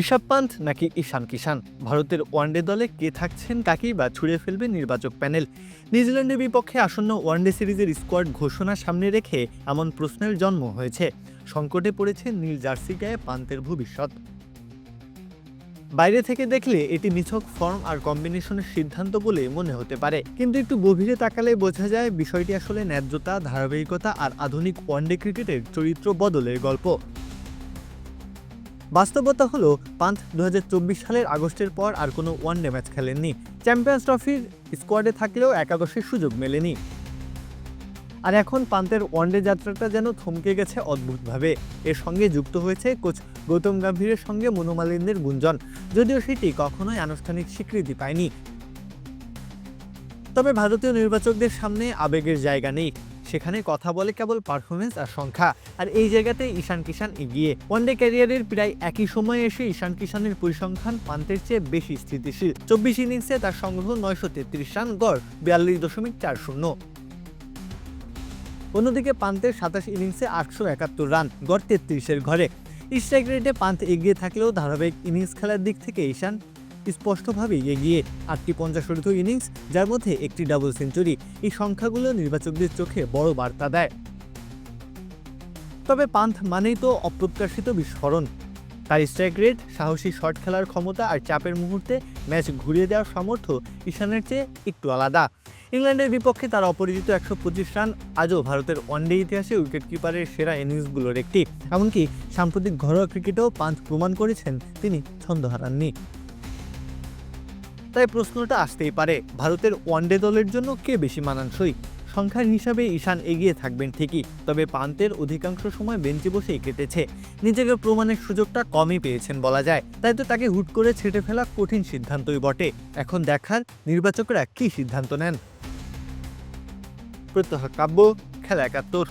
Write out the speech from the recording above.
ঋষভ পান্থ নাকি ঈশান কিষান ভারতের ওয়ানডে দলে কে থাকছেন কাকেই বা ছুড়ে ফেলবে নির্বাচক প্যানেল? নিউজিল্যান্ডের বিপক্ষে আসন্ন ওয়ানডে সিরিজের স্কোয়াড ঘোষণা সামনে রেখে এমন প্রশ্নের জন্ম হয়েছে। সংকটে পড়েছে নীল জার্সি গায়ে পান্তের ভবিষ্যৎ। বাইরে থেকে দেখলে এটি নিছক ফর্ম আর কম্বিনেশনের সিদ্ধান্ত বলে মনে হতে পারে। কিন্তু একটু গভীরে তাকালে বোঝা যায় বিষয়টি আসলে ন্যায্যতা, ধারাবাহিকতা আর আধুনিক ওয়ানডে ক্রিকেটের চরিত্র বদলের গল্প। বাস্তবতা হলো, পান্থ দু হাজার চব্বিশ সালের আগস্টের পর আর কোনো ওয়ানডে ম্যাচ খেলেননি। চ্যাম্পিয়ন্স ট্রফির স্কোয়াডে থাকলেও একাদশের সুযোগ মেলেনি। আর এখন পান্তের ওয়ানডে যাত্রাটা যেন থমকে গেছে অদ্ভুতভাবে। এর সঙ্গে যুক্ত হয়েছে কোচ গৌতম গম্ভীরের সঙ্গে মনোমালিন্যের গুঞ্জন। যদিও সেটি কখনোই আনুষ্ঠানিক স্বীকৃতি পায়নি। তবে ভারতীয় নির্বাচকদের সামনে আবেগের জায়গা নেই। সেখানে কথা বলে কেবল পারফরমেন্স আর সংখ্যা। আর এই জায়গাতে ঈশান কিষান এগিয়ে। ওয়ানডে ক্যারিয়ারের প্রায় একই সময়ে এসে ঈশান কিষানের পরিসংখ্যান পান্তের চেয়ে বেশি স্থিতিশীল। চব্বিশ ইনিংসে তার সংগ্রহ নয়শো তেত্রিশ রান, গড় বিয়াল্লিশ দশমিক চার শূন্য। অন্যদিকে পান্তের সাতাশ ইনিংসে আটশো একাত্তর রান, গড় তেত্রিশের ঘরে। স্ট্রাইক রেটে পান্ত এগিয়ে থাকলেও ধারাবাহিক ইনিংস খেলার দিক থেকে ঈশান স্পষ্টভাবেই এগিয়ে আটটি পঞ্চাশোর্ধ ইনিংস যার মধ্যে একটি ডাবল সেঞ্চুরি এই সংখ্যাগুলো নির্বাচকদের চোখে বড় বার্তা দেয়। তবে পান্থ মানেই তো অপ্রত্যাশিত বিস্ফোরণ। তার স্ট্রাইক রেট সাহসী শট খেলার ক্ষমতা আর চাপের মুহূর্তে ম্যাচ ঘুরিয়ে দেওয়ার সামর্থ্য ঈশানের চেয়ে একটু আলাদা। ইংল্যান্ডের বিপক্ষে তার অপরিচিত একশো পঁচিশ রান আজও ভারতের ওয়ানডে ইতিহাসে উইকেট কিপারের সেরা ইনিংসগুলোর একটি। এমনকি সাম্প্রতিক ঘরোয়া ক্রিকেটেও পান্থ প্রমাণ করেছেন তিনি ছন্দ হারাননি তাই প্রশ্নটা আসতেই পারে, ভারতের ওয়ানডে দলের জন্য কে বেশি মানানসই? সংখ্যার হিসাবে ঈশান এগিয়ে থাকবেন ঠিকই, তবে পান্তের অধিকাংশ সময় বেঞ্চে বসেই কেটেছে। নিজেকে প্রমাণের সুযোগটা কমই পেয়েছেন বলা যায়, তাই তো তাকে হুট করে ছেটে ফেলা কঠিন সিদ্ধান্তই বটে। এখন দেখার নির্বাচকরা কী সিদ্ধান্ত নেন? প্রত্যহ কাব্য, খেলা একাত্তর।